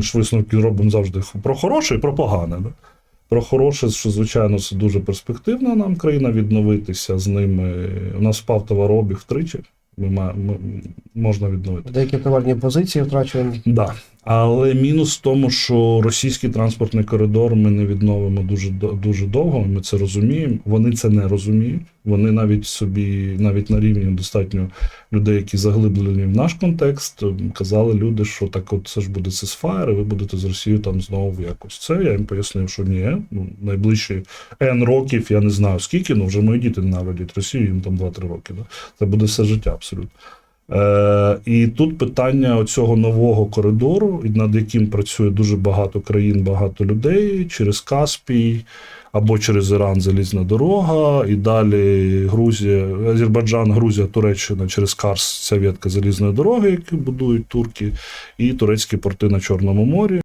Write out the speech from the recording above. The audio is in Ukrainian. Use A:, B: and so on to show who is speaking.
A: ми ж висновки робимо завжди про хороше і про погане. Да? Про хороше, що звичайно це дуже перспективна нам країна відновитися з ними. У нас впав товарообіг втричі. Ми, ми, можна відновити.
B: Деякі товарні позиції втрачені.
A: Да. Але мінус в тому, що російський транспортний коридор ми не відновимо дуже дуже довго. Ми це розуміємо. Вони це не розуміють. Вони навіть собі, навіть на рівні достатньо людей, які заглиблені в наш контекст, ем, казали люди, що так, от це ж буде цесфаєр, і ви будете з Росією там знову якось. Це я їм пояснив, що ні. Ну найближчі N років, я не знаю скільки, ну вже мої діти ненавидять Росію, їм там 2-3 роки. Да? Це буде все життя абсолютно. Е, і тут питання цього нового коридору, над яким працює дуже багато країн, багато людей через Каспій або через Іран залізна дорога, і далі Грузія, Азербайджан, Грузія, Туреччина через Карс, ця ветка залізної дороги, яку будують турки, і турецькі порти на Чорному морі.